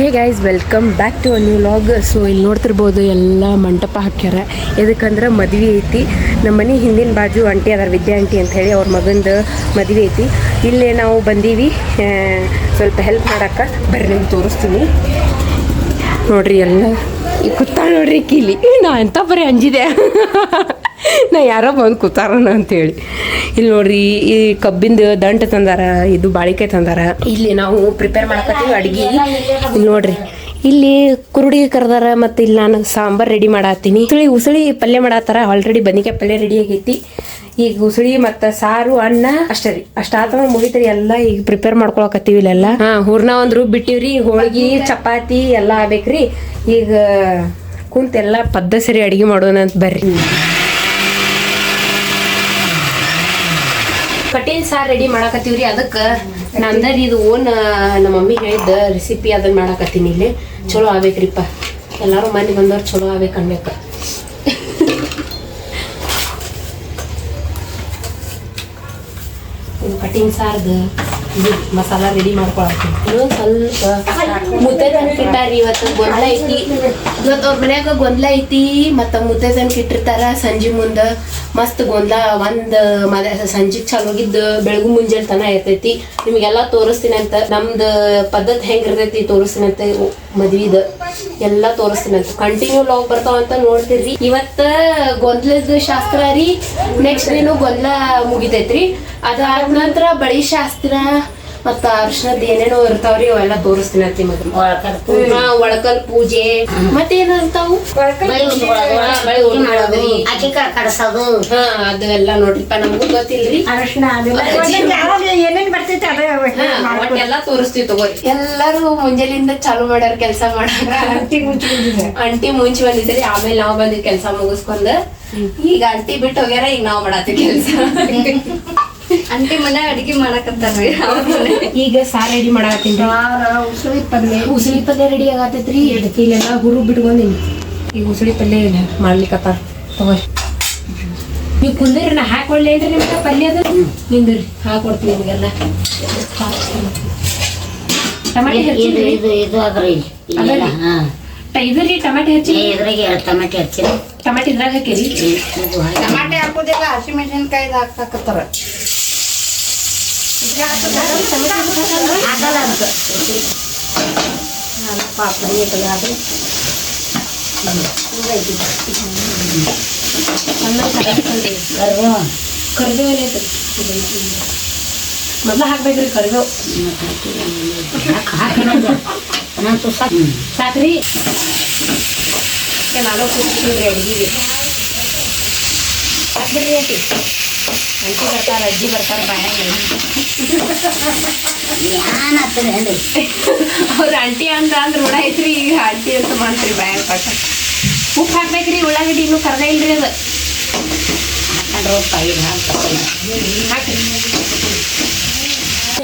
Hey guys welcome back to a new vlog so ಇಲ್ಲಿ ನೋಡ್ತಿರ್ಬೋದು ಎಲ್ಲ ಮಂಟಪ ಹಾಕ್ಯಾರ. ಎದಕ್ಕಂದ್ರೆ ಮದುವೆ ಐತಿ. ನಮ್ಮ ಮನೆ ಹಿಂದಿನ ಬಾಜು ಆಂಟಿ ಅದಾರ, ವಿದ್ಯಾ ಆಂಟಿ ಅಂತ ಹೇಳಿ ಅವ್ರ ಮಗಂದು ಮದುವೆ ಐತಿ. ಇಲ್ಲೇ ನಾವು ಬಂದೀವಿ. ಸ್ವಲ್ಪ ಹೆಲ್ಪ್ ಮಾಡಕ್ಕೆ. ಬರ್ರಿ ತೋರಿಸ್ತೀನಿ. ನೋಡ್ರಿ ಎಲ್ಲ. ಈ ಕುತ್ತಾಳ ನೋಡ್ರಿ ಕೀಲಿ. ನಾ ಎಂತ ಬರೀ ಅಂಜಿದೆ. ನಾ ಯಾರೋ ಬಂದು ಕೂತಾರನ ಅಂತೇಳಿ. ಇಲ್ಲಿ ನೋಡ್ರಿ ಈ ಕಬ್ಬಿಂದು ದಂಟ ತಂದಾರ ಇದು ಬಾಳಿಕಾಯಿ ತಂದಾರ. ಇಲ್ಲಿ ನಾವು ಪ್ರಿಪೇರ್ ಮಾಡಕತ್ತೀವಿ ಅಡ್ಗೆ. ಇಲ್ಲಿ ನೋಡ್ರಿ ಇಲ್ಲಿ ಕುರುಡಿ ಕರೆದಾರ ಮತ್ತು ಇಲ್ಲಿ ನಾನು ಸಾಂಬಾರ್ ರೆಡಿ ಮಾಡತ್ತೀನಿ ಉಸಳಿ ಉಸಳಿ ಪಲ್ಯ ಮಾಡತ್ತಾರ ಆಲ್ರೆಡಿ ಬದನಿಕಾಯಿ ಪಲ್ಯ ರೆಡಿ ಆಗೈತಿ. ಈಗ ಉಸಳಿ ಮತ್ತು ಸಾರು ಅನ್ನ ಅಷ್ಟೇ ರೀ. ಅಷ್ಟಾತವ ಮುಗಿತ್ರಿ ಎಲ್ಲ ಈಗ ಪ್ರಿಪೇರ್ ಮಾಡ್ಕೊಳಕತ್ತೀವಿ ಇಲ್ಲೆಲ್ಲ. ಹಾ ಹೂರ್ಣ ಒಂದ್ ರುಬ್ ಬಿಟ್ಟಿವ್ರಿ ಹೋಳ್ಗಿ ಚಪಾತಿ ಎಲ್ಲ ಆಗ್ಬೇಕ್ರಿ. ಈಗ ಕುಂತೆಲ್ಲ ಪದ್ದ ಸರಿ ಅಡಿಗೆ ಮಾಡೋಣ ಅಂತ ಬರ್ರಿ. ಕಟ್ಟಿನ ಸಾರ್ ರೆಡಿ ಮಾಡಾಕತ್ತೀವ್ರಿ. ಅದಕ್ಕೆ ನಂದರ್ ಇದು ಓನ್ ನಮ್ಮ ಮಮ್ಮಿ ಹೇಳಿದ ರೆಸಿಪಿ ಅದನ್ನ ಮಾಡಾಕತ್ತೀನಿ ಇಲ್ಲಿ. ಚಲೋ ಆಗ್ಬೇಕ್ರಿಪ್ಪ. ಎಲ್ಲಾರು ಮನೆ ಬಂದವ್ರು ಚಲೋ ಆಗ್ಬೇಕು ಅನ್ಬೇಕು. ಇದು ಕಟಿಂಗ್ ಸಾರ್ದು ಇದು ಮಸಾಲ ರೆಡಿ ಮಾಡ್ಕೊಳತ್ತೀನಿ ಇನ್ನೊಂದು ಸ್ವಲ್ಪ ಮುದ್ದೆದನ್ ಕಿಟ್ಟಾರಿ. ಇವತ್ತು ಗೊಂದಲ ಐತಿ. ಇವತ್ತು ಅವ್ರ ಮನ್ಯಾಗ ಗೊಂದಲ ಐತಿ. ಮತ್ತು ಮುದ್ದೆ ಕಿಟ್ಟಿರ್ತಾರ ಸಂಜೆ ಮುಂದೆ. ಮಸ್ತ್ ಗೊಂದಲ, ಒಂದು ಮದ ಸಂಜೆಗೆ ಚಾಲೋಗಿದ್ದು ಬೆಳಗು ಮುಂಜಾನೆ ತನ ಇರ್ತೈತಿ. ನಿಮಗೆಲ್ಲ ತೋರಿಸ್ತೀನಿ ಅಂತ, ನಮ್ದು ಪದ್ಧತಿ ಹೆಂಗಿರ್ತೈತಿ ತೋರಿಸ್ತೀನಿ ಅಂತ ಮದ್ವಿದ ಎಲ್ಲ ತೋರಿಸ್ತೀನಿ ಅಂತ. ಕಂಟಿನ್ಯೂ ಲಾಗ್ ಬರ್ತಾವ ಅಂತ ನೋಡ್ತಿರ್ರಿ. ಇವತ್ತ ಗೊಂದಲದ ಶಾಸ್ತ್ರ ರೀ ನೆಕ್ಸ್ಟ್ ದಿನ ಗೊಂದಲ ಮುಗಿತೈತ್ರಿ. ಅದಾದ ನಂತರ ಬಳಿ ಶಾಸ್ತ್ರ. ಮತ್ತ ಅರ್ಶನದ ಏನೇನೋ ಇರ್ತಾವ್ರಿ ಅವೆಲ್ಲ ತೋರಿಸ್ತೀನಿ ಅತ್ತಿ ಮಗ ಹಾ ಒಳಕಲ್ ಪೂಜೆ. ಮತ್ತೇನಿರ್ತಾವು ಏನಂತಾವು ಅದೆಲ್ಲ ಕಡಸೋದು. ಹಾ ನೋಡ್ರಿಪ್ಪ ನಮಗೂ ಗೊತ್ತಿಲ್ರಿ. ಅರಶಿನ ಅದೆಲ್ಲ ಏನೇನ್ ಬರ್ತೈತೆ ಅದೇ ಹಾ, ಒಟ್ಟೆಲ್ಲ ತೋರಿಸ್ತೀವಿ ತಗೋರಿ. ಎಲ್ಲಾರು ಮುಂಜಾನಿಂದ ಚಾಲು ಮಾಡ್ಯಾರ ಕೆಲಸ ಮಾಡಾರ ಅಂಟಿ ಮುಂಚೆ ಬಂದಿದ್ರಿ ಆಮೇಲೆ ನಾವ್ ಬಂದಿದ್ ಕೆಲಸ ಮುಗಿಸ್ಕೊಂಡ್ ಈಗ ಅಂಟಿ ಬಿಟ್ಟು ಹೋಗ್ಯಾರ ಈಗ ನಾವ್ ಮಾಡತ್ತೀವಿ ಕೆಲಸ. ಅಂಟಿ ಮನೆ ಅಡಿಗೆ ಮಾಡಕತ್ತಾರ್ರಿ ಈಗ ಸಾರ್ ರೆಡಿ ಮಾಡತ್ತೀನಿ ಉಸುಳಿ ಪಲ್ಲೆ ಉಸುಳಿ ಪಲ್ಯ ರೆಡಿ ಆಗತ್ತೈತ್ರಿ. ಅದಕ್ಕೆ ಇಲ್ಲೆಲ್ಲ ಹುರು ಬಿಟ್ಕೊಂದಿನಿ ಈಗ ಉಸುಳಿ ಪಲ್ಯ ಇಲ್ಲ ಮಾಡ್ಲಿಕ್ಕತ್ತಾರ ತಗೋರಿ ನೀವು ಕುಂದಿರಿ ನಾ ಹಾಕೊಳ್ಳಿ ಏನ್ರಿ ನಿಮ್ಗೆ ಪಲ್ಯ ಅದು. ನಿಂದಿರಿ ಹಾಕೊಡ್ತೀನಿ ನಿಮಗೆಲ್ಲ. ಟಮಾಟಿ ಇದು ಇದು ಇದು ಅದ್ರಿ? ಇದ್ರಿ ಟಮಾಟಿ ಹಚ್ಚಿ ಇದ್ರಾಗೆ ಎರಡು ಟಮಾಟೆ ಹಚ್ಚಿರಿ ಟಮಾಟಿ ಇದ್ರಾಗ ಹಾಕಿರಿ. ಟಮಾಟೆ ಹಾಕೋದಿಲ್ಲ ಹಸಿಮೆಣಸಿನ್ಕಾಯಿ ಹಾಕಾಕತ್ತಾರ ಹಾಕಲ್ಲ ಅದಕ್ಕೆ ಪಾಪ ನೀಟಾಗಿ ಹಾಕ್ರಿ ಕರಿಬೇವು ಕರಿಬೇವು ಐತ್ರಿ ಮೊದ್ಲ ಹಾಕ್ಬೇಕ್ರಿ ಕರಿಬೇವು ಹಾಕಿ ಹಾಕಿ ನಂದು ನಂದು ಸಾಕು ಹ್ಮ್. ಸಾಕ್ರಿ ಮತ್ತೆ ನಾನು ಕೂತ್ಕೊಂಡ್ರಿ ಅಡ್ಗಿಗೆ ಹಾಕ್ಬಿಡ್ರಿ ಆಂಟಿ ಬರ್ತಾರೆ ಅಜ್ಜಿ ಬರ್ತಾರ ಬಾಯಾಗ ಏನ್ ಆಗ್ತದೆ ಹೇಳಿ ಅವ್ರ ಆಂಟಿ ಅಂತ ಅಂದ್ರೆ ರೂಢ ಐತ್ರಿ ಈಗ ಆಂಟಿ ಅಂತ ಮಾಡ್ತೀರಿ ಬಾಯಾಗ ಪಾಠ. ಉಪ್ಪು ಹಾಕ್ಬೇಕ್ರಿ ಉಳ್ಳಾಗಡ್ಡಿ ಇನ್ನೂ ಕರ್ದ ಇಲ್ರಿ ಅದು. ಹಾಕೊಂಡ್ರೆ ಇದು ಹಾಕ್ತಾರೆ ಹಾಕ್ರಿ.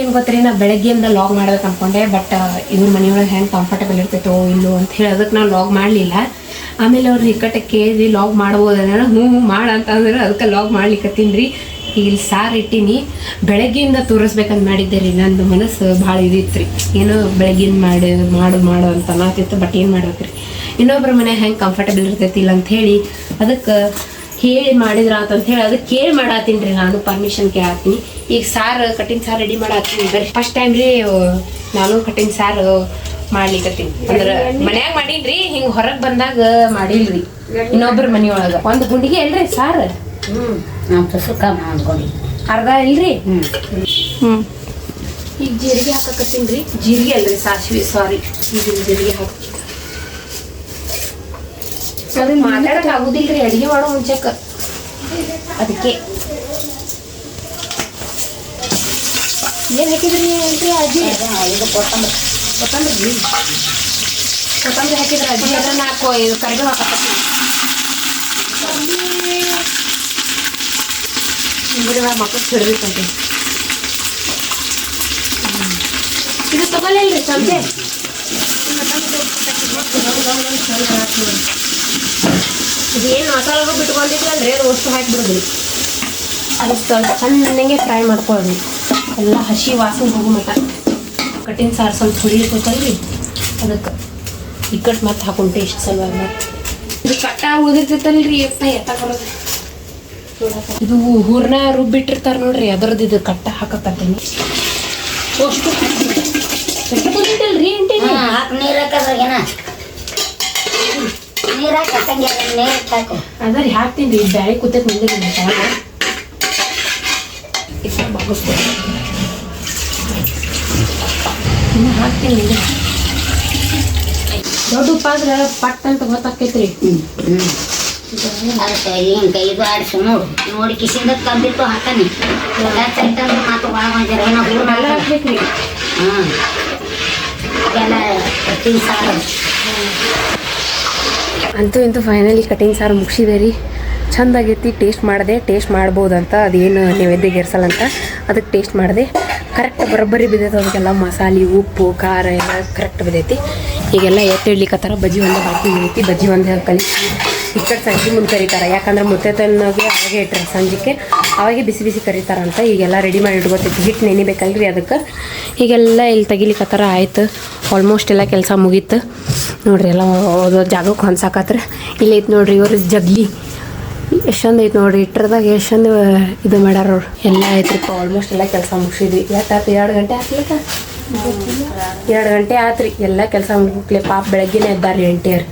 ಏನ್ ಗೊತ್ತ್ರಿ ನಾ ಬೆಳಗ್ಗೆಯಿಂದ ಲಾಗ್ ಮಾಡ್ಬೇಕು ಅನ್ಕೊಂಡೆ ಬಟ್ ಇವ್ರ ಮನೆಯೊಳಗೆ ಹೆಂಗೆ ಕಂಫರ್ಟಬಲ್ ಇರ್ತೈತೋ ಇಲ್ಲೋ ಅಂತ ಹೇಳಿ ಅದಕ್ಕೆ ನಾನು ಲಾಗ್ ಮಾಡಲಿಲ್ಲ. ಆಮೇಲೆ ಅವ್ರು ಇಕ್ಕಟ್ಟೆ ಕೇಳಿ ಲಾಗ್ ಮಾಡ್ಬೋದನ್ನ ಹ್ಞೂ ಹ್ಞೂ, ಮಾಡ ಅಂತಂದ್ರೆ ಅದಕ್ಕೆ ಲಾಗ್ ಮಾಡ್ಲಿಕ್ಕತ್ತೀನಿ ರೀ ಇಲ್ಲಿ ಸಾರು ಇಟ್ಟೀನಿ. ಬೆಳಗ್ಗೆಯಿಂದ ತೋರಿಸ್ಬೇಕಂತ ಮಾಡಿದ್ದೆ ರೀ, ನಂದು ಮನಸ್ಸು ಭಾಳ ಇದಿತ್ತು ರೀ ಏನೋ ಬೆಳಗ್ಗಿಂದ ಮಾಡಿ, ಮಾಡು ಮಾಡು ಅಂತ ಅನ್ನತ್ತಿತ್ತು ಬಟ್ ಏನು ಮಾಡ್ಬೇಕು ರೀ ಇನ್ನೊಬ್ಬರ ಮನೆ ಹೆಂಗೆ ಕಂಫರ್ಟಬಲ್ ಇರ್ತೈತಿ ಇಲ್ಲ ಹೇಳಿ, ಅದಕ್ಕೆ ಹೇಳಿ ಮಾಡಿದ್ರ ಅಂತ ಹೇಳಿ ಅದಕ್ಕೆ ಕೇಳಿ ಮಾಡತ್ತೀನಿ ರೀ ನಾನು ಪರ್ಮಿಷನ್ ಕೇಳತ್ತೀನಿ ಈಗ ಸಾರು ಕಟ್ಟಿನ ಸಾರು ರೆಡಿ ಮಾಡತ್ತೀನಿ. ಬರ್ರಿ ಫಸ್ಟ್ ಟೈಮ್ ರೀ ನಾನು ಕಟ್ಟಿನ ಸಾರು ಮಾಡ್ಲಿಕತ್ತೀನಿ. ಅಂದ್ರ ಮನ್ಯಾಗ ಮಾಡೀನ್ರಿ ಹಿಂಗ ಹೊರಗ್ ಬಂದಾಗ ಮಾಡಿಲ್ರಿ. ಇನ್ನೊಬ್ರ ಮನಿಯೊಳಗ. ಒಂದ್ ಗುಂಡಿಗೆ ಅಲ್ರಿ ಸಾರು? ಅರ್ಧ ಇಲ್ರಿ? ಹ್ಮ್. ಈಗ ಜೀರಿಗೆ ಹಾಕಕತ್ತೀನಿ ರೀ ಜೀರಿಗೆ ಅಲ್ರಿ ಸಾಸಿವೆ ಸಾರಿ ಈಗ ಜೀರಿಗೆ ಹಾಕಿ. ಮಾತಾಡಕ್ ಆಗುದಿಲ್ರಿ ಅಡಿಗೆ ಮಾಡೋ ಮುಂಚೆಕ. ಅದಕ್ಕೆ. ಏನ್ ಹಾಕಿದ್ರಿ ಅಂತ ಅಜ್ಜಿ? ಇದು ಕೊತ್ತಂಬರಿ. ಕೊತ್ತಂಬರಿ? ಕೊತ್ತಂಬರಿ ಹಾಕಿದ್ರೆ ಅಜ್ಜಿ? ಅದನ್ನ ಹಾಕೋ ಇದು ಕರಿಬೇವು ಹಾಕತ್ತೀನಿ ಇಬ್ಬರು ಮಕ್ಕಳು ಹಿಡ್ಬೇಕಂತೆ ಇದು ತಗೊಳ್ಳಿಲ್ರಿ ಚಮಚೆ? ಇದು ಏನು ಮಸಾಲೆಗೂ ಬಿಟ್ಕೊಂಡಿದ್ರಲ್ರಿ ಅದು ಅಷ್ಟು ಹಾಕಿಬಿಡ್ರಿ ಅದಕ್ಕೆ ಸಣ್ಣಗೆ ಫ್ರೈ ಮಾಡ್ಕೊಳ್ಳಿ ಎಲ್ಲ ಹಸಿ ವಾಸನೆ ಹೋಗೋ ಮಟ್ಟ ಕಟ್ಟಿನ ಸಾರು ಸ್ವಲ್ಪ ಕೊತ್ತಲ್ರಿ ಅದಕ್ಕೆ ಇಕ್ಕಟ್ಟು ಮತ್ತೆ ಹಾಕೊಂಡೆ ಟೇಸ್ಟ್ ಸಲುವಾಗಿ ಇದು ಕಟ್ಟ ಉದಿರ್ತೈತಲ್ರಿ ಎತ್ತ ಎತ್ತ ಬರೋದು ಇದು ಹೂರ್ನ ರುಬ್ಬಿಟ್ಟಿರ್ತಾರೆ ನೋಡ್ರಿ ಅದರದ್ದು ಇದು ಕಟ್ಟ ಹಾಕತ್ತೀನಿ ಅಷ್ಟು ಎಷ್ಟು ಕುದಿತಲ್ರಿ ಅಂಟಿ ಹಾ ಹಾಕ್ ನೀರ್ ಹಾಕದ್ರಾಗೇನ ನೀರ್ ಹಾಕಿ ಹಾಕಂಗೆ ನೀರ್ ಹಾಕು ಅದರಿ ಹಾಕ್ತೀನಿ ರೀ ಬ್ಯಾಳೆ ಕೂತೈತೆ ಮುಂದೆ ಕೆಳಗೆ ಇನ್ನು ಹಾಕ್ತೀನಿ ಈಗ. ದೊಡ್ಡ ಉಪ್ಪ ಆದ್ರೆ ಪಟ್ ಅಂತ ಗೊತ್ತಾಕೈತ್ರಿ ಅದಕ್ಕೆ ಇದು ಆಡಿಸು ನೋಡು. ನೋಡಿ ಕಿಸಿಂದ ತಂದಿಟ್ಟು ಹಾಕನಿ. ಎಲ್ಲ ಬಂದಿರ ಏನೋ. ಹಾಕ್ಬೇಕ್ರಿ. ಎಲ್ಲ ಕಟ್ಟಿಂಗ್ ಸಾರು. ಅಂತೂ ಇಂತೂ ಫೈನಲಿ ಕಟಿಂಗ್ ಸಾರು ಮುಗಿಸಿದೆ ರೀ. ಚಂದ ಆಗೈತಿ ಟೇಸ್ಟ್ ಮಾಡಿದೆ ಟೇಸ್ಟ್ ಮಾಡ್ಬೋದಂತ. ಅದೇನು ನೈವೇದ್ಯಗೆ ಇರ್ಸಲ್ಲ ಅಂತ. ಅದಕ್ಕೆ ಟೇಸ್ಟ್ ಮಾಡಿದೆ. ಕರೆಕ್ಟ್ ಬರೋಬ್ಬರಿ ಬಿದ್ದೈತೆ ಅದಕ್ಕೆಲ್ಲ ಮಸಾಲೆ, ಉಪ್ಪು, ಖಾರ ಎಲ್ಲ ಕರೆಕ್ಟ್ ಬಿದ್ದೈತಿ. ಈಗೆಲ್ಲ ಎತ್ತಿ ಇಡ್ಲಿಕ್ಕತ್ತಾರ ಬಜ್ಜಿ ಒಂದು ಬಾಕಿ ಉಳಿತಿ ಬಜ್ಜಿ ಒಂದು ಕಲಿಸಿ ಇಕ್ಕಟ್ಟು ಸಂಜೆ ಮುಂದೆ ಕರೀತಾರೆ. ಯಾಕಂದ್ರೆ ಮುತ್ತೈತನಿಗೆ ಅವಾಗೆ ಇಟ್ಟರೆ ಸಂಜೆಗೆ ಅವಾಗೆ ಬಿಸಿ ಬಿಸಿ ಕರೀತಾರಂತ ಈಗೆಲ್ಲ ರೆಡಿ ಮಾಡಿ ಇಟ್ಕೊತೈತಿ ಹಿಟ್ಟು ನೆನಿಬೇಕಲ್ರಿ ಅದಕ್ಕೆ. ಈಗೆಲ್ಲ ಇಲ್ಲಿ ತೆಗಿಲಿಕ್ಕತ್ತಾರ ಆಯ್ತು. ಆಲ್ಮೋಸ್ಟ್ ಎಲ್ಲ ಕೆಲಸ ಮುಗೀತು. ನೋಡ್ರಿ ಎಲ್ಲ ಜಾಗಕ್ಕೆ ಹೊಂದ್ಸಾಕತ್ರ. ಇಲ್ಲಿ ಐತೆ ನೋಡ್ರಿ ಇವರು ಜಗ್ಲಿ. ಎಷ್ಟು ಚಂದ ಐತೆ ನೋಡ್ರಿ ಇಟ್ರದಾಗ ಎಷ್ಟು ಚಂದ ಇದು ಮಾಡ್ಯಾರ ಅವ್ರು ಎಲ್ಲ ಐತ್ರಿಪ್ಪ ಆಲ್ಮೋಸ್ಟ್ ಎಲ್ಲ ಕೆಲಸ ಮುಗಿಸಿದ್ವಿ. ಎಷ್ಟಾಯ್ತು ಎರಡು ಗಂಟೆ ಹಾಕ್ಲಿಕ್ಕ ಎರಡು ಗಂಟೆ ಆತ್ರಿ. ಎಲ್ಲ ಕೆಲಸ ಮುಗಿಕ್ಲೆ ಪಾಪ ಬೆಳಗ್ಗೆನೇ ಎದ್ದಾರಿ ಎಂಟಿಯರ್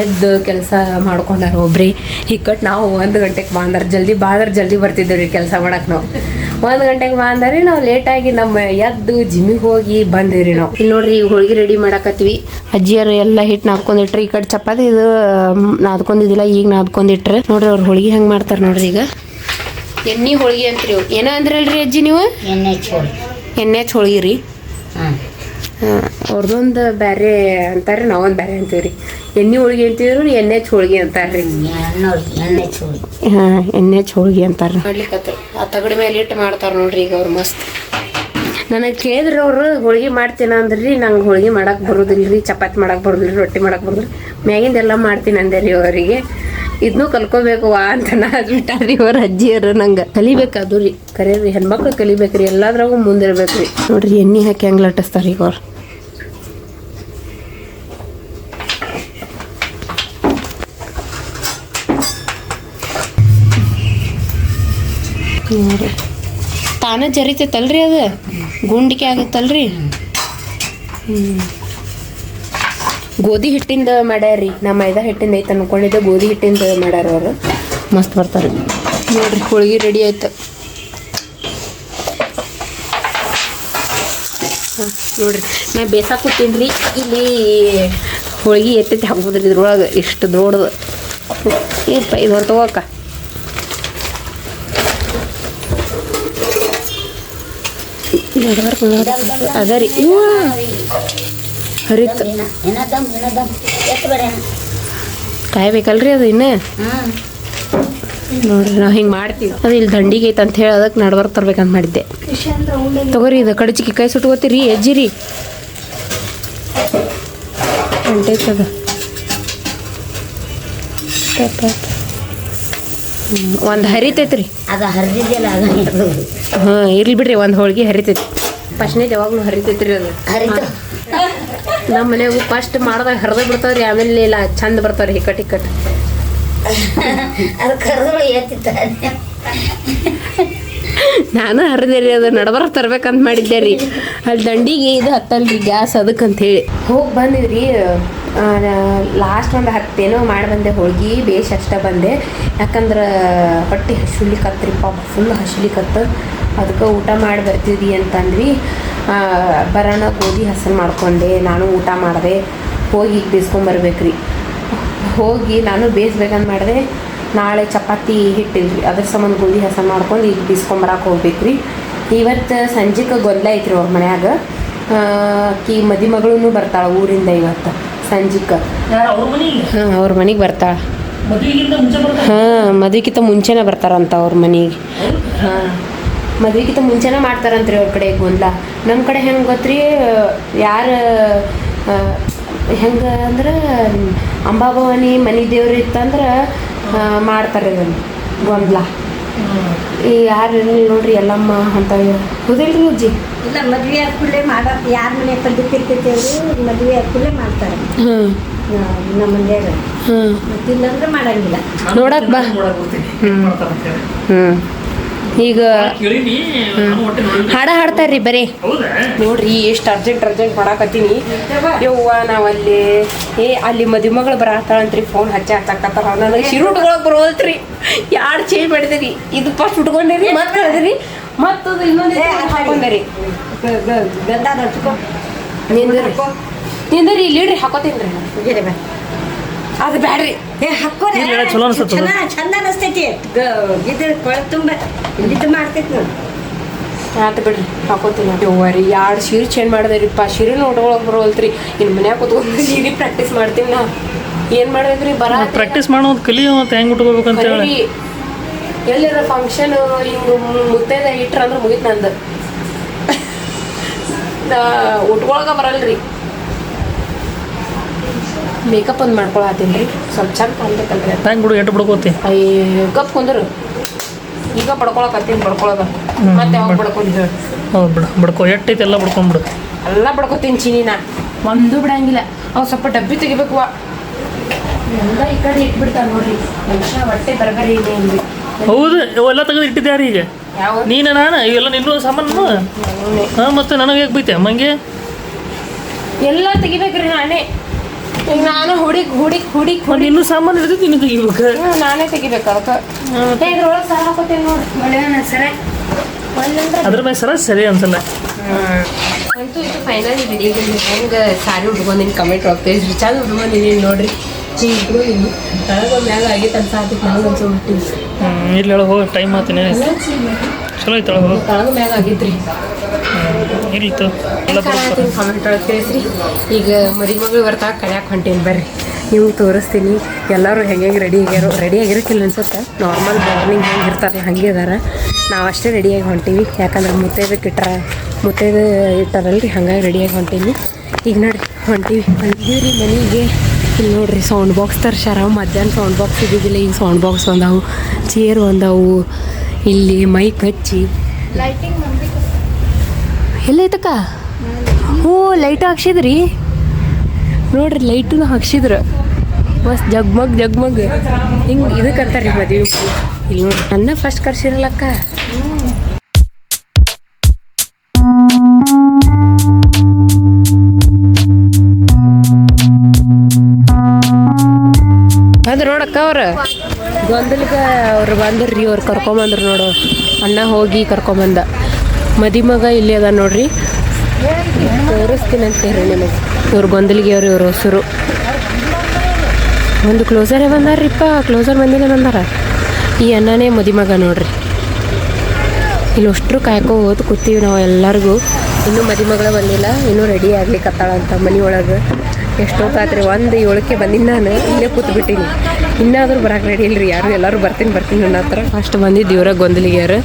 ಎದ್ದು ಕೆಲಸ ಮಾಡ್ಕೊಂಡಾರ ಒಬ್ರಿ. ಹಿಕ್ಕಟ್ಟು ನಾವು ಒಂದು ಗಂಟೆಗೆ ಬಾಂದಾರ. ಜಲ್ದಿ ಬಾಂದ್ರೆ ಜಲ್ದಿ ಬರ್ತಿದ್ದೇವೆ ರೀ ಕೆಲಸ ಮಾಡಕ್ಕೆ ನಾವು. ಒಂದು ಗಂಟೆಗೆ ಬಾಂದಾರಿ ನಾವು ಲೇಟಾಗಿ ನಮ್ಮ ಎದ್ದು ಜಿಮ್ಮಿಗೆ ಹೋಗಿ ಬಂದಿವ್ರಿ ನಾವು. ಇಲ್ಲಿ ನೋಡ್ರಿ ಈಗ ಹೋಳಿಗೆ ರೆಡಿ ಮಾಡಾಕತ್ವಿ ಅಜ್ಜಿಯರು ಎಲ್ಲ ಹಿಟ್ಟು ನಾದ್ಕೊಂಡಿಟ್ರಿ. ಈ ಕಡೆ ಚಪಾತಿ ಇದು ನಾದ್ಕೊಂಡಿದಿಲ್ಲ ನಾದ್ಕೊಂಡಿದ್ದಿಲ್ಲ ಈಗ ನಾದ್ಕೊಂಡಿಟ್ರೆ. ನೋಡ್ರಿ ಅವ್ರು ಹೋಳಿಗೆ ಹೆಂಗೆ ಮಾಡ್ತಾರೆ ನೋಡ್ರಿ ಈಗ. ಎಣ್ಣೆ ಹೋಳಿಗೆ ಅಂತ್ರಿ ಏನೋ ಅಂದ್ರಲ್ರಿ ಅಜ್ಜಿ ನೀವು? ಎಣ್ಣೆ ಚೋಳಿ ಎಣ್ಣೆ ಹೋಳಿಗೆ ರೀ. ಹಾಂ ಬ್ಯಾರೆ ಬೇರೆ ಅಂತಾರೆ ನಾವೊಂದು ಬೇರೆ ಅಂತೀವಿ ರೀ ಎಣ್ಣೆ ಹೋಳಿಗೆ ಅಂತಿದ್ರು ಎಣ್ಣೆ ಹೋಳಿಗೆ ಅಂತಾರೆ ರೀ ಎಣ್ಣೆ ಎಣ್ಣೆ ಚೋಳಿ ಹಾಂ ಎಣ್ಣೆ ಹೋಳಿಗೆ ಅಂತಾರೆ ಮಾಡ್ಲಿಕ್ಕತ್ತರು ಆ ತಗಡ ಮೇಲೆ ಇಟ್ಟು ಮಾಡ್ತಾರೆ ನೋಡ್ರಿ ಈಗ ಅವ್ರು ಮಸ್ತ್. ನನಗೆ ಕೇಳಿದ್ರೆ ಅವರು ಹೋಳಿಗೆ ಮಾಡ್ತೀನಿ ರೀ ನಂಗೆ ಹೋಳಿಗೆ ಮಾಡಕ್ಕೆ ಬರೋದಿಲ್ಲ ರೀ ಚಪಾತಿ ಮಾಡಕ್ಕೆ ಬರೋದಿಲ್ಲ ರೊಟ್ಟಿ ಮಾಡಕ್ಕೆ ಬರೋದಿಲ್ಲ ಮ್ಯಾಗಿಂದೆಲ್ಲ ಮಾಡ್ತೀನಿ ಅಂದೆ ರೀ ಅವರಿಗೆ. ಇದನ್ನೂ ಕಲ್ಕೋಬೇಕು ವಾ ಅಂತ ನಾದ್ಬಿಟ್ಟಾರ್ರಿ ಅವ್ರ ಅಜ್ಜಿಯರು ನಂಗೆ ಕಲಿಬೇಕಾದ್ರು ರೀ. ಕರೆ ರೀ ಹೆಣ್ಮಕ್ಳು ಕಲಿಬೇಕ್ರಿ ಎಲ್ಲಾದ್ರಾಗೂ ಮುಂದಿರ್ಬೇಕು ರೀ ನೋಡ್ರಿ ಎಣ್ಣೆ ಹಾಕಿ ಹೆಂಗೆ ಲಟ್ಟಿಸ್ತಾರೆ ಈಗ ಅವ್ರು. ನೋಡ್ರಿ. ತಾನ ಜರಿತೈತಲ್ರಿ ಅದು? ಗುಂಡಿಕೆ ಆಗತ್ತಲ್ರಿ? ಹ್ಮ್. ಗೋಧಿ ಹಿಟ್ಟಿಂದ ಮಾಡ್ಯಾರ್ರಿ. ನಮ್ಮ ಮೈದಾ ಹಿಟ್ಟಿಂದ ಐತೆ ಅನ್ಕೊಂಡಿದ್ದೆ. ಗೋಧಿ ಹಿಟ್ಟಿಂದ ಮಾಡ್ಯಾರ ಅವರು. ಮಸ್ತ್ ಬರ್ತಾರೆ ನೋಡ್ರಿ ಹೋಳಿಗೆ ರೆಡಿ ಆಯ್ತು. ನೋಡ್ರಿ. ನಾ ಬೇಸಾಕ್ ಕೂತೀನಿ ಇಲ್ಲಿ ಹೋಳಿಗೆ ಎತ್ತೈತಿ ಹಾಕ್ಬೋದ್ರಿ ಇದ್ರೊಳಗೆ. ಇಷ್ಟು ದೊಡ್ಡದು. ಏಪ್ಪ ಇದು ತಗೋಕ? ಅದ ರೀ. ಹರಿತ್ ಕಾಯ್ಬೇಕಲ್ರಿ ಅದು ಇನ್ನು? ನೋಡ್ರಿ ನಾವು ಹಿಂಗೆ ಮಾಡ್ತೀವಿ. ಅದು ಇಲ್ಲಿ ದಂಡಿಗೆ ಐತೆ ಅಂತ ಹೇಳಿ ಅದಕ್ಕೆ ನಡ್ಬರ್ಕ್ ತರ್ಬೇಕಂತ ಮಾಡಿದ್ದೆ. ತಗೋರಿ ಇದು ಕಡಚಿಕ್ಕಿ ಕೈ ಸುಟ್ಕೋತೀರಿ ಎಜ್ಜಿರಿ ಅಂಟೈತದ ಒಂದು ಹರಿತೈತ್ರಿ. ಹಾಂ ಇರ್ಲಿ ಬಿಡ್ರಿ ಒಂದು ಹೋಳಿಗೆ ಹರಿತೈತಿ. ಪಶ್ನೇ ಯಾವಾಗಲೂ ಹರಿತೈತ್ರಿ ಅದು. ಹರಿತು. ನಮ್ಮ ಮನೆಯಾಗು ಫಸ್ಟ್ ಮಾಡಿದಾಗ ಹರಿದು ಬಿಡ್ತಾವ್ರಿ ಆಮೇಲೆ ಇಲ್ಲ ಚಂದ ಬರ್ತಾವ್ರಿ ಹಿಕ್ಕಟ್ ಹಿಕ್ಕಟ್ ಅದು ಕರೆದ್ರು ಎತ್ತಿತ್ತ ನಾನು ಹರಿದೆ ರೀ ಅದು ನಡಬರ ತರ್ಬೇಕಂತ ಮಾಡಿದ್ದೆ ರೀ. ಅಲ್ಲಿ ದಂಡಿಗೆ ಇದು ಹತ್ತಲ್ರಿ ಗ್ಯಾಸ್ ಅದಕ್ಕಂತ ಹೇಳಿ ಹೋಗಿ ಬಂದಿವ್ರಿ ಲಾಸ್ಟ್ ಒಂದು ಹತ್ತೇನೋ ಮಾಡಿ ಬಂದೆ ಹೋಳ್ಗೆ ಬೇಷ್ ಅಷ್ಟ ಬಂದೆ. ಯಾಕಂದ್ರೆ ಹೊಟ್ಟೆ ಪಾಪ ಫುಲ್ ಹಸುಲಿಕತ್ತು. ಅದಕ್ಕೆ ಊಟ ಮಾಡಿ ಬರ್ತಿದ್ವಿ ಅಂತಂದ್ವಿ. ಬರೋಣ ಗೋಧಿ ಹಸನ್ ಮಾಡ್ಕೊಂಡೆ ನಾನು ಊಟ ಮಾಡಿದೆ ಹೋಗಿ ಈಗ ಬೇಯಿಸ್ಕೊಂಬರ್ಬೇಕ್ರಿ ಹೋಗಿ ನಾನು ಬೇಯಿಸ್ಬೇಕಂತ ಮಾಡಿದೆ ನಾಳೆ ಚಪಾತಿ ಹಿಟ್ಟಿಲ್ರಿ. ಅದ್ರ ಸಂಬಂಧ ಗೋಧಿ ಹಸನ್ ಮಾಡ್ಕೊಂಡು ಈಗ ಬೀಸ್ಕೊಂಬರಕ್ಕೆ ಹೋಗ್ಬೇಕ್ರಿ. ಇವತ್ತು ಸಂಜೆಗೆ ಗೊಂದಲ ಐತ್ರಿ ಅವ್ರ ಮನ್ಯಾಗ. ಕಿ ಮದಿ ಮಗಳೂ ಬರ್ತಾಳೆ ಊರಿಂದ ಇವತ್ತು ಸಂಜಿಕ. ಹಾಂ ಅವ್ರ ಮನೆಗೆ ಬರ್ತಾಳೆ. ಹಾಂ ಮದುವೆಗಿಂತ ಮುಂಚೆನೇ ಬರ್ತಾರಂತ ಅವ್ರ ಮನೆಗೆ. ಹಾಂ. ಮದುವೆಗಿಂತ ಮುಂಚೆನೇ ಮಾಡ್ತಾರಂತ್ರಿ ಅವ್ರ ಕಡೆ ಗೊಂದಲ. ನಮ್ಮ ಕಡೆ ಹೆಂಗೆ ಗೊತ್ತ್ರಿ ಯಾರು ಹೆಂಗೆ ಅಂದ್ರೆ ಅಂಬಾಭವಾನಿ ಮನೆ ದೇವ್ರು ಇತ್ತಂದ್ರೆ ಮಾಡ್ತಾರೆ ಇದನ್ನು ಗೊಂದಲ. ಈ ಯಾರು ನೋಡ್ರಿ ಎಲ್ಲಮ್ಮ ಅಂತ ಹೌದಿಲ್ರಿ ಅಜ್ಜಿ? ಇಲ್ಲ ಮದ್ವೆ ಆದ ಕೂಡಲೇ ಮಾಡ ಯಾರ ಮನೆ ಪದ್ಧತಿ ಇರ್ತೈತಿ ಅವರು ಮದ್ವೆ ಆದ ಕೂಡಲೇ ಮಾಡ್ತಾರೆ. ನಮ್ಮ ಮನೆಯಾಗ ಹ್ಞೂ ಮತ್ತೆ ಇಲ್ಲಾಂದ್ರೆ ಮಾಡಂಗಿಲ್ಲ. ನೋಡಕ್ ಬಾ. ಹ್ಞೂ ಈಗ ಹಾಡ ಹಾಡ್ತಾರ್ರಿ ಬರೀ. ನೋಡ್ರಿ ಎಷ್ಟು ಅರ್ಜೆಂಟ್ ಅರ್ಜೆಂಟ್ ಮಾಡಾಕತ್ತೀನಿ. ಯವ್ವ ನಾವಲ್ಲಿ ಏ ಅಲ್ಲಿ ಮದುಮಗಳು ಬರತ್ತಾಳಂತ್ರಿ ಫೋನ್ ಹಚ್ಚ ಹಚ್ಚಾಕತ್ತಾರ ನನಗೆ ಶಿರು ಉಟ್ಕೊಳಕ್ ಬರೋಲ್ತ್ರಿ ಯಾರು ಚೇಂಜ್ ಮಾಡಿದಿರಿ? ಇದು ಫಸ್ಟ್ ಉಟ್ಕೊಂಡಿರಿ ಮತ್ತೆ ಹೇಳಿದ್ರಿ ಮತ್ತು ಇನ್ನೊಂದು ಹಾಕೊಂಡರಿ ಗಂಧ ಹಚ್ಕೋ. ನಿಂದ್ರಿ. ನಿಂದ್ರಿ ಇಲ್ಲಿ ಇಡ್ರಿ ಹಾಕೋತೀನಿ ರೀ ಅದು ಬ್ಯಾಡ್ರಿ. ಏ ಹಾಕೋರಿ ಇಲ್ಲ, ಚಲೋ ಅನ್ಸತ್ತದ. ಚಂದ ಚಂದ ಅನಸ್ತೈತಿ. ಗ- ಇದು ಕೊಳ ತುಂಬ. ಇದು ಮಾಡ್ತೈತಿ ನೋಡಿ. ಆತು ಬಿಡ್ರಿ ಹಾಕೋತೀನಿ ರೀ ಎರಡು ಸೀರೆ ಚೇಂಜ್ ಮಾಡಿದ್ರಿಪ್ಪ. ಸೀರೆನೂ ನೋಡ್ಕೊಳಕ್ ಬರೋಲ್ತ್ರಿ ಇನ್ನು ಮನ್ಯಾಗ ಕೂತ್ಕೊಂಡು ಸೀರೆ ಪ್ರಾಕ್ಟೀಸ್ ಮಾಡ್ತೀನಿ ನಾ. ಏನು ಮಾಡಿದ್ರಿ ಬರ ಪ್ರಾಕ್ಟೀಸ್ ಮಾಡೋದು ಕಲಿಯೋ ಮತ್ತೆ ಉಟ್ಕೋಬೇಕು ಅಂತ ಹೇಳಿ. ಎಲ್ಲಿರ ಫಂಕ್ಷನ್ ಹಿಂಗೆ ಮುತ್ತೈದ ಇಟ್ರ ಅಂದ್ರೆ ಮುಗೀತು ನಂದು. ನಾ ಉಟ್ಕೊಳಕ ಬರಲ್ರಿ. ಮೇಕಪ್ ಒಂದು ಮಾಡ್ಕೊಳತ್ತೀನಿ ರೀ. ಸ್ವಲ್ಪ ಚಂದ ಕಾಣ್ಬೇಕಲ್ರಿ ಹೆಂಗೆ ಬಿಡು ಎಂಟು ಬಿಡ್ಕೋತಿ? ಅಯ್ಯ ಗಪ್ ಕುಂದ್ರು. ಈಗ ಬಡ್ಕೊಳಕತ್ತೀನಿ ಬಡ್ಕೊಳದ. ಮತ್ತೆ ಯಾವಾಗ ಬಡ್ಕೊಂಡು ಹೇಳಿ. ಹೌದು ಬಿಡು ಬಡ್ಕೊ. ಎಟ್ಟೈತೆ ಎಲ್ಲ ಬಿಡ್ಕೊಂಡ್ಬಿಡು ಎಲ್ಲ ಬಡ್ಕೊತೀನಿ ಚೀನಿನ. ಒಂದು ಬಿಡಂಗಿಲ್ಲ. ಅವು ಸ್ವಲ್ಪ ಡಬ್ಬಿ ತೆಗಿಬೇಕು. ಎಲ್ಲ ಈ ಕಡೆ ಇಟ್ಬಿಡ್ತಾರೆ ನೋಡ್ರಿ. ಮನುಷ್ಯ ಹೊಟ್ಟೆ ಬರಬರಿ ಇದೆ ಅಂದ್ರಿ ಹೌದು ಇವೆಲ್ಲ ತೆಗೆದು ಇಟ್ಟಿದ್ದಾರೆ ಈಗ? ನೀನ ನಾನು? ಇವೆಲ್ಲ ನಿನ್ನೂ ಸಾಮಾನು? ಹಾಂ ಮತ್ತೆ ನನಗೆ ಹೇಗೆ ಬೈತೆ? ಅಮ್ಮಂಗೆ ಎಲ್ಲ ತೆಗಿಬೇಕ್ರಿ ನಾನೇ. ಈಗ ನಾನು ಹುಡುಗಿ ಹುಡುಗಿ ಹುಡುಗಿ ಮತ್ತೆ ಇನ್ನೂ ಸಾಮಾನು ಇರ್ತೈತಿ ನೀನು ತೆಗಿಬೇಕು ನಾನೇ ತೆಗಿಬೇಕು ಅದಕ್ಕೆ. ಇದ್ರೊಳಗೆ ಸರ ಹಾಕೋತೀನಿ ನೋಡಿ. ಒಳ್ಳೆಯ ಸರ. ಅದ್ರ ಮೇಲೆ ಸರ ಸರಿ ಅನ್ಸಲ್ಲ. ಅಂತೂ ಇದು ಫೈನಲ್ ಈಗ ಹೆಂಗೆ ಸಾರಿ ಉಟ್ಕೊಂದಿನಿ ಕಮೆಂಟ್ ಹೋಗ್ತೇವೆ ಚಂದ ಉಟ್ಕೊಂದಿನಿ ನೋಡ್ರಿ. ತಳಗ ಮ್ಯಾಗ ಆಗೈತೆ ಅಂತ ನನಗೆ ಇಲ್ಲಿ ಹೋಗಿ ಟೈಮ್ ಮಾಡ್ತೀನಿ ಚಲೋ ಐತೆ ಹೋಗ ಮ್ಯಾಗ ಆಗಿದ್ರಿ. ಕಮೆಂಟ್ ಒಳಗೆ ತಿಳಿಸ್ರಿ. ಈಗ ಮರಿಮಗಳು ಬರ್ತಾ ಕಳ್ಯಾಕೆ ಹೊಂಟೀನಿ ಬರ್ರಿ. ನೀವು ತೋರಿಸ್ತೀನಿ. ಎಲ್ಲರೂ ಹೆಂಗೆ ರೆಡಿ ಆಗ್ಯಾರೋ ರೆಡಿ ಆಗಿರೋಕ್ಕಿಲ್ಲ ಅನ್ಸುತ್ತೆ. ನಾರ್ಮಲ್ ಮಾರ್ನಿಂಗ್ ಹೆಂಗೆ ಇರ್ತಾರೆ ಹಂಗೆ ಇದಾರ. ನಾವು ಅಷ್ಟೇ ರೆಡಿಯಾಗಿ ಹೊಂಟೀವಿ. ಯಾಕಂದ್ರೆ ಮುತ್ತೈದಕ್ಕೆ ಇಟ್ರ ಮುತ್ತೈದು ಇಟ್ಟಾರಲ್ರಿ ಹಂಗಾಗಿ ರೆಡಿಯಾಗಿ ಹೊಂಟೀನಿ. ಈಗ ನೋಡಿ ಹೊಂಟೀವಿ. ಹೊಂಟೀವಿ ರೀ ಮನೆಗೆ. ಇಲ್ಲಿ ನೋಡ್ರಿ ಸೌಂಡ್ ಬಾಕ್ಸ್ ತರ್ಸಾರ ಮಧ್ಯಾಹ್ನ ಸೌಂಡ್ ಬಾಕ್ಸ್ ಇದ್ದಿದ್ದಿಲ್ಲ ಈಗ ಸೌಂಡ್ ಬಾಕ್ಸ್ ಬಂದಾವು. ಚೇರ್ ಬಂದಾವು. ಇಲ್ಲಿ ಮೈಕ್ ಹಚ್ಚಿ. ಎಲ್ಲೈತಕ್ಕ? ಹ್ಞೂ ಲೈಟ್ ಹಾಕ್ಸಿದ್ರಿ. ನೋಡ್ರಿ ಲೈಟನ್ನು ಹಾಕ್ಸಿದ್ರು. ಮಸ್ತ್ ಜಗ್ಮಗ್ ಜಗ್ಮಗ್ ಹಿಂಗೆ ಇದಕ್ಕೆ ಅಂತಾರೆ ಮದುವೆ ಇಲ್ಲಿ ನೋಡ್ರಿ, ನನ್ನ ಫಸ್ಟ್ ಕರ್ಸಿರಲ್ಲಕ್ಕ ಬಂದ್ರು ನೋಡಕ್ಕ ಅವ್ರ. ಗೊಂದಲ್ಗ ಅವ್ರು ಬಂದ್ರಿ ಅವ್ರು ಕರ್ಕೊಂಬಂದ್ರು ನೋಡು. ಅಣ್ಣ ಹೋಗಿ ಕರ್ಕೊಂಬಂದ. ಮದಿ ಮಗ ಇಲ್ಲಿ ಅದ ನೋಡ್ರಿ. ತೋರಿಸ್ತೀನಿ ಅಂತ ಹೇಳ್ರಿ ನಿಮಗೆ. ಇವ್ರು ಗೊಂದಲಿಗೆ ಅವ್ರು ಇವ್ರ ಹೊಸರು. ಒಂದು ಕ್ಲೋಸರೇ ಬಂದಾರ್ರಿಪ್ಪ. ಕ್ಲೋಸರ್ ಮಂದಿನೇ ಬಂದಾರ. ಈ ಅಣ್ಣನೇ ಮದಿಮಗ ನೋಡ್ರಿ. ಇಲ್ಲಿ ಅಷ್ಟರು ಕಾಯ್ಕೋ ಹೋದ್ ಕೂತೀವಿ ನಾವು ಎಲ್ಲರಿಗೂ. ಇನ್ನೂ ಮದಿಮಗಳ ಬಂದಿಲ್ಲ ಇನ್ನೂ ರೆಡಿ ಆಗ್ಲಿಕ್ಕತ್ತಾಳ ಅಂತ ಮನೆ ಒಳಗೆ. ಎಷ್ಟೊತ್ತಾತ್ರಿ ಒಂದು ಏಳಕ್ಕೆ ಬಂದಿನಿ ನಾನು ಇಲ್ಲೇ ಕೂತ್ಬಿಟ್ಟಿನಿ. ಇನ್ನಾದ್ರೂ ಬರಕ್ಕೆ ರೆಡಿ ಇಲ್ರಿ ಯಾರು ಎಲ್ಲರೂ ಬರ್ತೀನಿ ಬರ್ತೀನಿ ನನ್ನ ಹತ್ರ. ಫಸ್ಟ್ ಬಂದಿದ್ದು ಇವ್ರ ಗೊಂದಲಿಗೆಯರು?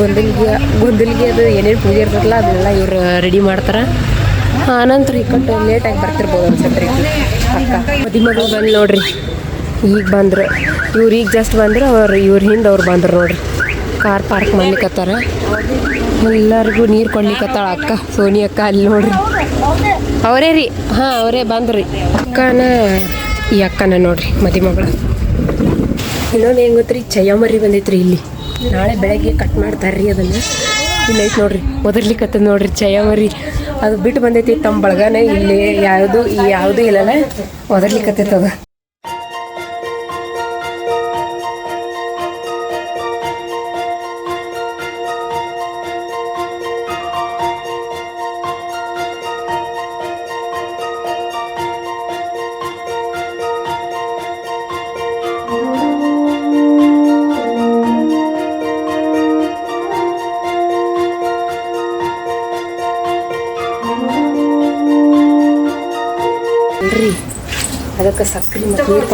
ಗೊಂದಲಿಗೆ ಗೊಂದಲಿಗೆ ಅದು ಏನೇನು ಪೂಜೆ ಇರ್ತದಲ್ಲ ಅದನ್ನೆಲ್ಲ ಇವ್ರು ರೆಡಿ ಮಾಡ್ತಾರೆ. ಆನಂತರ ಈ ಕಟ್ಟು ಲೇಟಾಗಿ ಬರ್ತಿರ್ಬೋದು ಅನ್ಸತ್ರಿ ಅಕ್ಕ ಮದಿ ಮಗಳು ಬಂದು ನೋಡ್ರಿ. ಈಗ ಬಂದ್ರು. ಇವ್ರು ಈಗ ಜಸ್ಟ್ ಬಂದ್ರೆ ಅವ್ರು ಇವ್ರ ಹಿಂದೆ ಅವ್ರು ಬಂದ್ರು ನೋಡ್ರಿ. ಕಾರ್ ಪಾರ್ಕ್ ಮಾಡ್ಲಿಕ್ಕತ್ತಾರ ಎಲ್ಲರಿಗೂ ನೀರು ಕೊಡ್ಲಿಕ್ಕತ್ತಾಳ ಅಕ್ಕ. ಸೋನಿ ಅಕ್ಕ ಅಲ್ಲಿ ನೋಡ್ರಿ. ಅವರೇ ರೀ? ಹಾಂ ಅವರೇ ಬಂದ್ರಿ. ಅಕ್ಕನ ಈ ಅಕ್ಕನ ನೋಡ್ರಿ ಮದಿ ಮಗಳ ಇನ್ನೊಂದು ಏನು ಗೊತ್ತ್ರಿ? ಚಯಮರಿ ಬಂದೈತ್ರಿ ಇಲ್ಲಿ. ನಾಳೆ ಬೆಳಗ್ಗೆ ಕಟ್ ಮಾಡ್ತಾರ್ರಿ ಅದನ್ನು. ಇಲ್ಲ ಐತೆ ನೋಡ್ರಿ. ಒದರ್ಲಿಕ್ಕತ್ತದ ನೋಡ್ರಿ ಚಯಮರಿ ಅದು ಬಿಟ್ಟು ಬಂದೈತಿ ತಮ್ಮ ಬಳಗನೇ ಇಲ್ಲಿ ಯಾವುದು ಯಾವುದೂ ಇಲ್ಲಲ್ಲ ಒದರ್ಲಿಕ್ಕತ್ತೈತೆ ಅದು.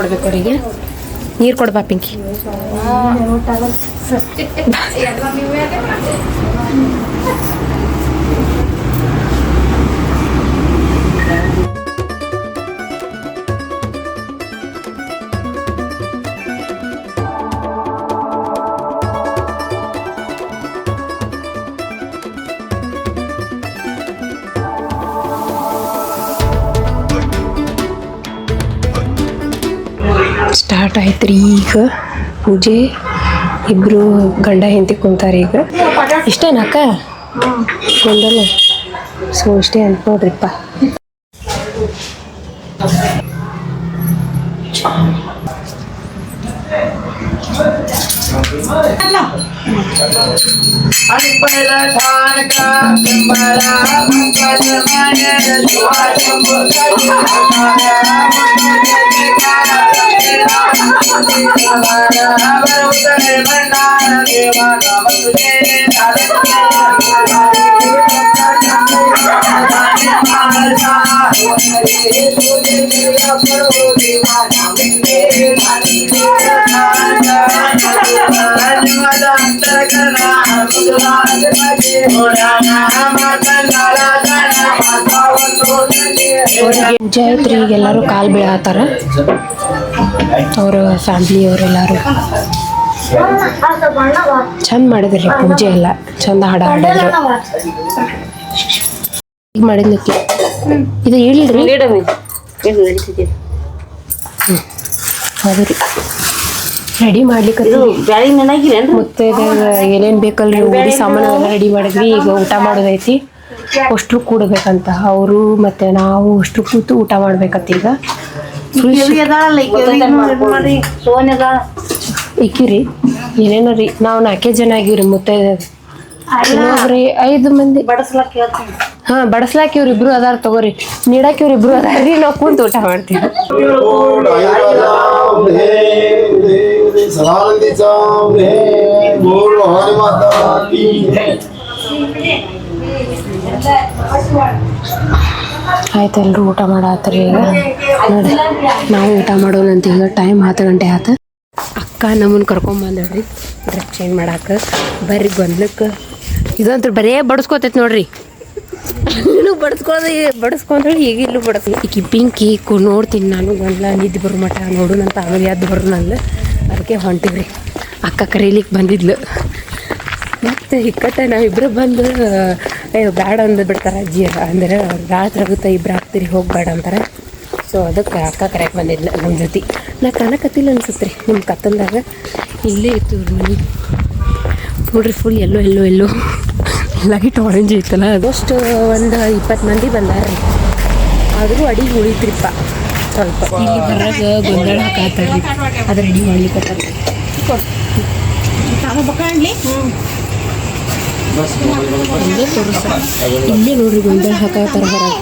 ಕೊಡ್ಬೇಕು ಅವರಿಗೆ. ನೀರು ಕೊಡ್ಬಾ ಪಿಂಕಿ. ಸ್ಟಾರ್ಟ್ ಆಯ್ತು ರೀ ಈಗ? ಪೂಜೆ? ಇಬ್ಬರು ಗಂಡ ಹೆಂಡತಿ ಕುಂತಾರೆ ಈಗ. ಇಷ್ಟೇನಕ್ಕ ಒಂದಲ್ಲ. ಸೊ ಇಷ್ಟೇ ಅಂತ ನೋಡ್ರಿಪ್ಪ. ಪೂಜೆ ಆಯ್ತು ರೀ ಈಗ ಎಲ್ಲರೂ ಕಾಲು ಬೀಳತ್ತಾರ ಅವ್ರ ಫ್ಯಾಮ್ಲಿ ಅವರೆಲ್ಲರೂ. ಚಂದ ಮಾಡಿದ್ರಿ ಪೂಜೆ ಎಲ್ಲ. ಚಂದ ಹಾಡ ಹಾಡಿದ್ರು ಈಗ ಮಾಡಿದ್ನಕ್ಕಿ. ಇದು ಹೇಳಿಲ್ರಿ ಹೌದು ರೀ ರೆಡಿ ಮಾಡ್ಲಿಕ್ಕೆ ಮತ್ತೆ ಏನೇನು ಬೇಕಲ್ರಿ? ಊರಿ ಸಾಮಾನು ಎಲ್ಲ ರೆಡಿ ಮಾಡಿದ್ವಿ. ಈಗ ಊಟ ಮಾಡೋದೈತಿ. ಅಷ್ಟ್ರು ಕೂಡಬೇಕಂತ ಅವರು ಮತ್ತೆ ನಾವು ಅಷ್ಟು ಕೂತು ಊಟ ಮಾಡ್ಬೇಕಂತ ಈಗ. ಇಕ್ಕಿರಿ ಏನೇನೋ ರೀ ನಾವು ನಾಲ್ಕೇ ಜನ ಆಗಿವ್ರಿ ಮುತ್ತೈದ್ರಿ ಐದು ಮಂದಿ. ಹಾ ಬಡಸ್ಲಾಕ್ ಇವ್ರ ಇಬ್ರು ಅದಾರ ತಗೋರಿ. ನೀಡಾಕ ಇವ್ರ ಇಬ್ರು ರೀ ನಾವು ಕೂತು ಊಟ ಮಾಡ್ತೀವಿ. ಆಯ್ತು ಎಲ್ಲರೂ ಊಟ ಮಾಡಾತ್ರಿ ಈಗ. ನೋಡಿ, ನಾವು ಊಟ ಮಾಡೋಣಂತ ಈಗ ಟೈಮ್ ಹತ್ತು ಗಂಟೆ ಆತ. ಅಕ್ಕ ನಮ್ಮನ್ನು ಕರ್ಕೊಂಬಂದಳ್ರಿ ಡ್ರೆಸ್ ಚೇಂಜ್ ಮಾಡಾಕ. ಬರ್ರಿ ಗೊಂದಲಕ್ಕೆ ಇದಂತೂ ಬರೇ ಬಡಿಸ್ಕೋತೈತಿ ನೋಡ್ರಿ. ಇಲ್ಲೂ ಬಡಿಸ್ಕೊಳ್ಳೋದು ಬಡಿಸ್ಕೊಂಡ್ರೆ ಈಗ ಇಲ್ಲೂ ಬಡಿಸ್ ಈಕಿ ಪಿಂಕಿ ಕು ನೋಡ್ತೀನಿ ನಾನು. ಗೊಂದಲ ನಿದ್ದು ಬರೋ ನೋಡು, ನಂತ ಆಮೇಲೆ ಎದ್ದು ನಾನು ಅದಕ್ಕೆ ಹೊಂಟಿವ್ರಿ ಅಕ್ಕ ಕರೀಲಿಕ್ಕೆ ಬಂದಿದ್ಲು. ಮತ್ತೆ ಇಕ್ಕಟ್ಟ ನಾವಿಬ್ರು ಬಂದು ಅಯ್ಯೋ ಬೇಡ ಅಂದು ಬಿಡ್ತಾರೆ ಅಜ್ಜಿ ಅಂದ್ರೆ ರಾತ್ರಿ ಆಗುತ್ತೆ ಇಬ್ಬರು ಹಾಕ್ತೀರಿ ಹೋಗ್ಬೇಡ ಅಂತಾರೆ. ಸೊ ಅದಕ್ಕೆ ಅಕ್ಕ ಕರೆಕ್ಟ್ ಬಂದಿದ್ಲ ನಮ್ಮ ಜೊತೆ. ನಾ ಕಾಣಕತ್ತಿಲ್ಲ ಅನ್ಸುತ್ತೆ ರೀ ನಿಮ್ಮ ಕತ್ತಲ್ದಾಗ. ಇಲ್ಲೇ ಇತ್ತು ಇವ್ರ ಮನೆ. ನೋಡ್ರಿ full yellow yellow yellow light orange ಐತಲ್ಲ ಅದಷ್ಟು ಒಂದು ಇಪ್ಪತ್ತು ಮಂದಿ ಬಂದಾರ್ರಿ ಆದರೂ ಅಡಿಗೆ ಉಳಿತ್ರಿಪ್ಪ. ಸ್ವಲ್ಪ. ಇಲ್ಲಿ ಬರಾಗ ಗೊಂದಳ ಹಾಕಾತಾರ್ರಿ ಅದು ರೆಡಿ ಮಾಡ್ಲಿಕ್ಕೆ ಇಲ್ಲೇ ತೋರಿಸ ಇಲ್ಲೇ ನೋಡ್ರಿ ಗೊಂದಲ ಹಾಕಾತಾರ ಹೊರಗೆ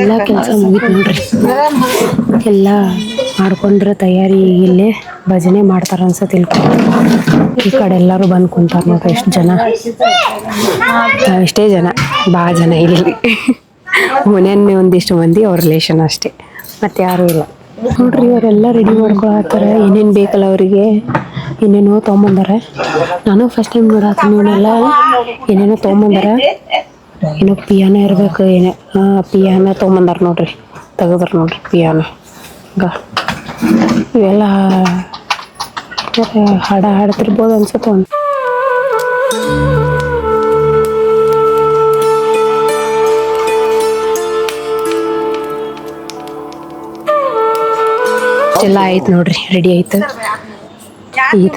ಎಲ್ಲ ಕೆಲಸ ಮುಗಿತು ನೋಡ್ರಿ. ಎಲ್ಲ ಮಾಡ್ಕೊಂಡ್ರೆ ತಯಾರಿ ಇಲ್ಲೇ. ಭಜನೆ ಮಾಡ್ತಾರ ಅನ್ಸುತ್ತೆ ಇಲ್ಲಿ. ಈ ಕಡೆ ಎಲ್ಲರೂ ಬಂದು ಕುಂತಾರ ನೋಡ್ರಿ, ಎಷ್ಟು ಜನ. ಎಷ್ಟೇ ಜನ. ಭಾಳ ಜನ ಇಲ್ಲಿ. ಮನೆಯನ್ನೇ ಒಂದಿಷ್ಟು ಮಂದಿ, ಅವ್ರ ರಿಲೇಷನ್ ಅಷ್ಟೇ. ಮತ್ತೆ ಯಾರು ಇಲ್ಲ. ನೋಡ್ರಿ, ಇವರೆಲ್ಲ ರೆಡಿ ಮಾಡ್ಕೊಳತ್ತಾರ ಏನೇನು ಬೇಕಲ್ಲ ಅವರಿಗೆ? ಏನೇನೋ ತೊಗೊಂಬಂದಾರ. ನಾನು ಫಸ್ಟ್ ಟೈಮ್ ನೋಡತ್ತೀನಿ ಇವನ್ನೆಲ್ಲ ಏನೇನೋ ತೊಗೊಂಬಂದಾರ. ಏನೋ ಪಿಯಾನ ಇರ್ಬೇಕು, ಏನೇ ಹಾಂ ಪಿಯಾನ ತೊಗೊಂಬಂದಾರ ನೋಡ್ರಿ. ತೆಗದ್ರ ನೋಡ್ರಿ ಪಿಯಾನ ಗ. ಇವೆಲ್ಲ ಹಾಡ ಹಾಡ್ತಿರ್ಬೋದು ಅನ್ಸುತ್ತೆ ಒಂದು. ಎಲ್ಲ ಆಯ್ತು ನೋಡ್ರಿ ರೆಡಿ ಆಯ್ತು? ಈ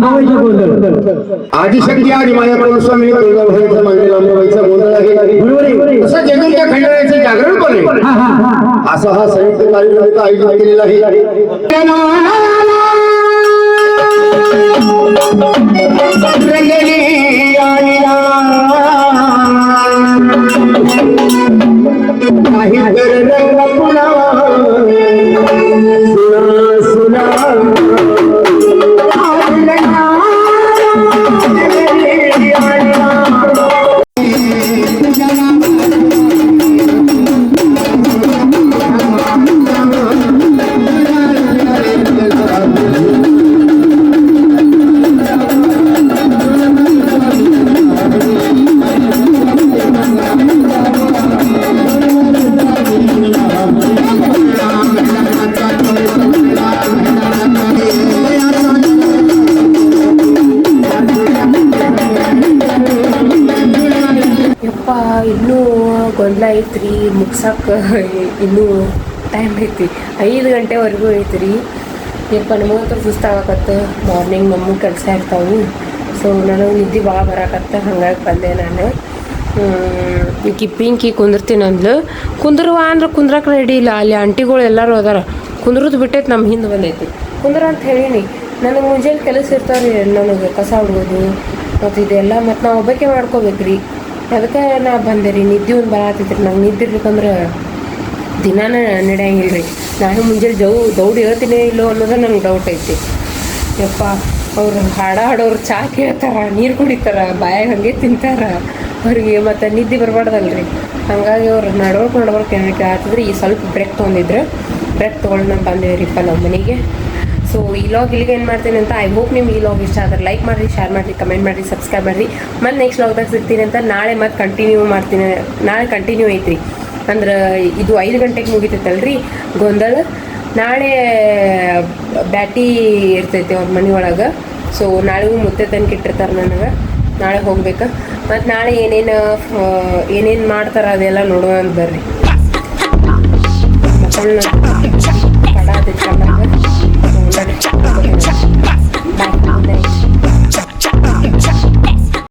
लांबवायच्या गोंधळ आदिशक्ती आणि माझ्याकडून स्वामी तुळजाभवानीचा मंदिर लांबवायचा गोंधळ आहे. बरोबर असं खंडाळ्याचे जागरण पण आहे. असा हा संयुक्त कार्यक्रम आयोजित केलेला आहे. काही ಟೈಮ್ ಐತಿ. ಐದು ಗಂಟೆವರೆಗೂ ಐತ್ರಿ. ಯಪ್ಪ ನಮಗಂತೂ ಸುಸ್ತಾಗತ್ತೆ ಮಾರ್ನಿಂಗ್ ನಮ್ಮ ಕೆಲಸ ಇರ್ತಾವೆ. ಸೊ ನನಗೆ ನಿದ್ದೆ ಭಾಳ ಬರಕತ್ತ. ಹಂಗಾಗಿ ಬಂದೆ ನಾನು. ಈಕಿ ಪಿಂಕಿ ಕುಂದಿರ್ತೀನಿ ಅಂದ್ಲು. ಕುಂದ್ರುವ ಅಂದ್ರೆ ಕುಂದ್ರಕ್ಕೆ ರೆಡಿ ಇಲ್ಲ. ಅಲ್ಲಿ ಆಂಟಿಗಳು ಎಲ್ಲರೂ ಅದಾರ. ಕುಂದ್ರದ್ದು ಬಿಟ್ಟೈತೆ ನಮ್ಮ ಹಿಂದೆ ಬಂದೈತಿ. ಕುಂದ್ರ ಅಂತ ಹೇಳೀನಿ. ನನಗೆ ಮುಂಜಾನೆ ಕೆಲಸ ಇರ್ತಾವ್ರಿ. ನನಗೆ ಕಸ ಹೊಡ್ಬೋದು ಮತ್ತು ಇದೆಲ್ಲ ಮತ್ತು ನಾವು ಒಬ್ಬಕ್ಕೆ ಮಾಡ್ಕೋಬೇಕ್ರಿ. ಅದಕ್ಕೆ ನಾ ಬಂದೆ ರೀ. ನಿದ್ದೆ ಒಂದು ಬರತ್ತೈತ್ರಿ ನಂಗೆ ನಿದ್ದೆ ಇರ್ಬೇಕಂದ್ರೆ ದಿನಾನ ನಡೆಯಂಗಿಲ್ಲ ರೀ ನಾನು ಮುಂಜಾನೆ ಜೌ ದೌಡ್ ಹೇಳ್ತೀನಿ ಇಲ್ಲೋ ಅನ್ನೋದು ನನಗೆ ಡೌಟ್ ಐತಿ. ಯಪ್ಪ, ಅವ್ರು ಹಾಡ ಹಾಡೋರು ಚಾ ಕೇಳ್ತಾರ, ನೀರು ಕುಡಿತಾರ, ಬಾಯಾಗ ಹಂಗೆ ತಿಂತಾರ. ಅವ್ರಿಗೆ ಮತ್ತು ನಿದ್ದೆ ಬರಬಾರ್ದಲ್ರಿ. ಹಾಗಾಗಿ ಅವ್ರು ನಡ್ವರ್ಕ್ ನಡ್ವರ್ಕ್ ಏನಕ್ಕೆ ಆಗ್ತದ್ರಿ ಈ ಸ್ವಲ್ಪ ಬ್ರೇಕ್ ತೊಗೊಂಡಿದ್ರು ಬ್ರೇಕ್ ತೊಗೊಂಡು ನಾನು ಬಂದೇವ್ರಿಪ್ಪ ನಮ್ಮ ಮನೆಗೆ. ಸೊ ಈ ಲಾಗ್ ಇಲ್ಲಿಗೆ ಏನು ಮಾಡ್ತೀನಿ ಅಂತ ಐ ಹೋಪ್ ನಿಮ್ಗೆ ಈ ಲಾಗ್ ಇಷ್ಟ ಆದ್ರೆ ಲೈಕ್ ಮಾಡಿರಿ ಶೇರ್ ಮಾಡಿರಿ ಕಮೆಂಟ್ ಮಾಡಿರಿ ಸಬ್ಸ್ಕ್ರೈಬ್ ಮಾಡಿರಿ. ಮತ್ತು ನೆಕ್ಸ್ಟ್ ಲಾಗ್ದಾಗ ಸಿಗ್ತೀನಿ ಅಂತ ನಾಳೆ ಮತ್ತೆ ಕಂಟಿನ್ಯೂ ಮಾಡ್ತೀನಿ, ನಾಳೆ ಕಂಟಿನ್ಯೂ ಐತ್ರಿ. ಅಂದ್ರೆ ಇದು ಐದು ಗಂಟೆಗೆ ಮುಗಿತೈತಲ್ರಿ ಗೊಂದಲ. ನಾಳೆ ಬ್ಯಾಟಿ ಇರ್ತೈತಿ ಅವ್ರ ಮನೆ ಒಳಗೆ. ಸೊ ನಾಳೆಗೂ ಮುತ್ತೆ ತನಕ ಇಟ್ಟಿರ್ತಾರೆ ನನಗೆ. ನಾಳೆ ಹೋಗ್ಬೇಕು. ಮತ್ತು ನಾಳೆ ಏನೇನು ಏನೇನು ಮಾಡ್ತಾರೆ ಅದೆಲ್ಲ ನೋಡೋಣ ಅಂತ ಬರ್ರಿ.